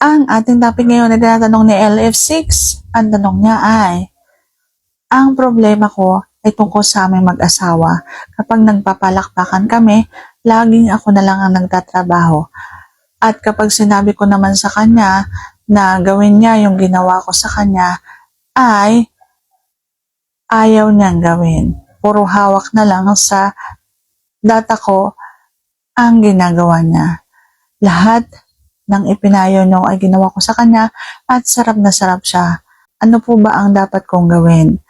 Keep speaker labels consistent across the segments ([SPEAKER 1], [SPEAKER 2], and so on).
[SPEAKER 1] Ang ating topic ngayon na tinatanong ni LF6, ang tanong niya ay, ang problema ko ay tungkol sa aming mag-asawa. Kapag nagpapalakpakan kami, laging ako na lang ang nagtatrabaho. At kapag sinabi ko naman sa kanya na gawin niya yung ginawa ko sa kanya, ay ayaw niyang gawin. Puro hawak na lang sa data ko ang ginagawa niya. Lahat ng ipinayo niyo ay ginawa ko sa kanya at sarap na sarap siya. Ano po ba ang dapat kong gawin?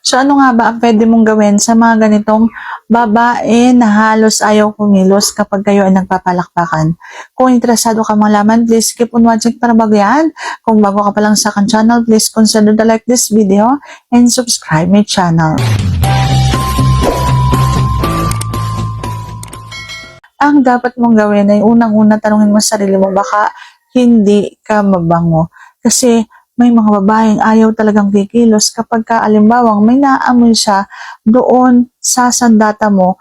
[SPEAKER 1] So ano nga ba ang pwede mong gawin sa mga ganitong babae na halos ayaw kumilos kapag kayo ay nagpapalakpakan? Kung interesado ka malaman, please keep on watching para bago yan. Kung bago ka pa lang sa akin channel, please consider to like this video and subscribe my channel. Ang dapat mong gawin ay unang-una tanungin mo sa sarili mo, baka hindi ka mabango. Kasi may mga babaeng ayaw talagang kikilos kapag ka alimbawang may naamoy siya doon sa sandata mo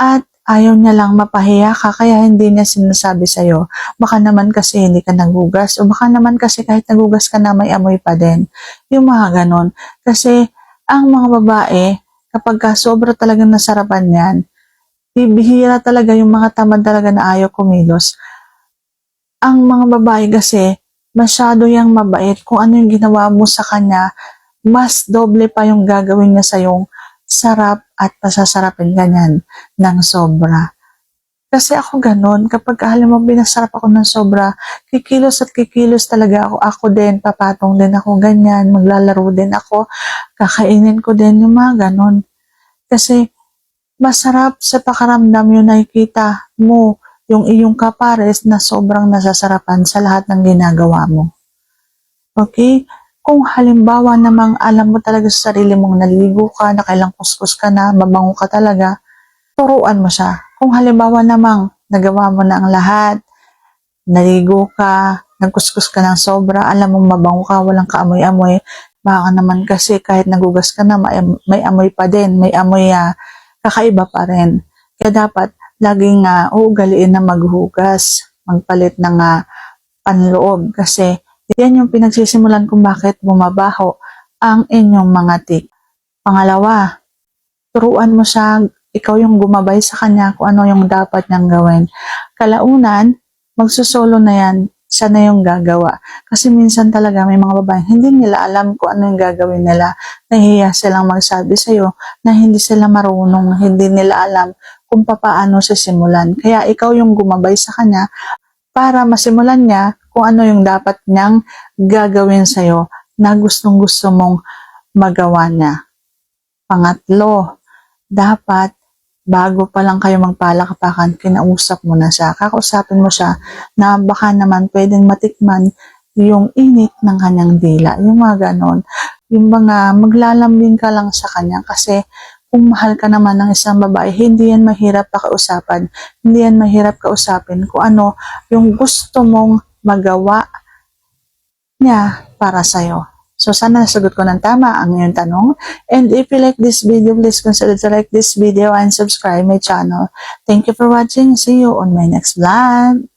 [SPEAKER 1] at ayaw niya lang mapahiya ka kaya hindi niya sinasabi sa'yo. Baka naman kasi hindi ka nagugas o baka naman kasi kahit nagugas ka na may amoy pa din. Yung mga ganon. Kasi ang mga babae kapag ka sobra talagang nasarapan yan, bibihira talaga yung mga tamad talaga na ayaw kumilos. Ang mga babae kasi, masyado yang mabait. Kung ano yung ginawa mo sa kanya, mas doble pa yung gagawin niya sa yung sarap at pasasarapin ganyan ng sobra. Kasi ako ganun, kapag alam mo binasarap ako ng sobra, kikilos at kikilos talaga ako. Ako din, papatong din ako ganyan, maglalaro din ako, kakainin ko din yung mga ganun. Kasi masarap sa pakaramdam yung nakikita mo yung iyong kapares na sobrang nasasarapan sa lahat ng ginagawa mo. Okay? Kung halimbawa namang alam mo talaga sa sarili mong naligo ka, nakailang kuskus ka na, mabango ka talaga, turuan mo siya. Kung halimbawa namang nagawa mo na ang lahat, naligo ka, nagkuskus ka ng sobra, alam mong mabango ka, walang kaamoy-amoy, baka naman kasi kahit nagugas ka na, may, may amoy pa din, may amoy ah, kakaiba pa rin. Kaya dapat laging uh, uugaliin na maghugas, magpalit ng uh, panloob kasi yan yung pinagsisimulan kung bakit bumabaho ang inyong mga tik. Pangalawa, turuan mo siya, ikaw yung gumabay sa kanya kung ano yung dapat niyang gawin. Kalaunan, magsusolo na yan, siya na yung gagawa. Kasi minsan talaga may mga babae, hindi nila alam kung ano yung gagawin nila. Nahihiya silang magsabi sa'yo na hindi sila marunong, hindi nila alam kung papaano sisimulan. Kaya ikaw yung gumabay sa kanya para masimulan niya kung ano yung dapat niyang gagawin sa'yo na gustong gusto mong magawa niya. Pangatlo, dapat bago pa lang kayo magpalakapakan, kinausap mo na siya. Kakausapin mo siya na baka naman pwedeng matikman yung init ng kanyang dila. Yung mga ganon. Yung mga maglalambing ka lang sa kanya kasi kung mahal ka naman ng isang babae, hindi yan mahirap pakausapan. Hindi yan mahirap kausapin kung ano yung gusto mong magawa niya para sa'yo. So, sana nasagot ko ng tama ang iyong tanong. And if you like this video, please consider to like this video and subscribe my channel. Thank you for watching. See you on my next vlog.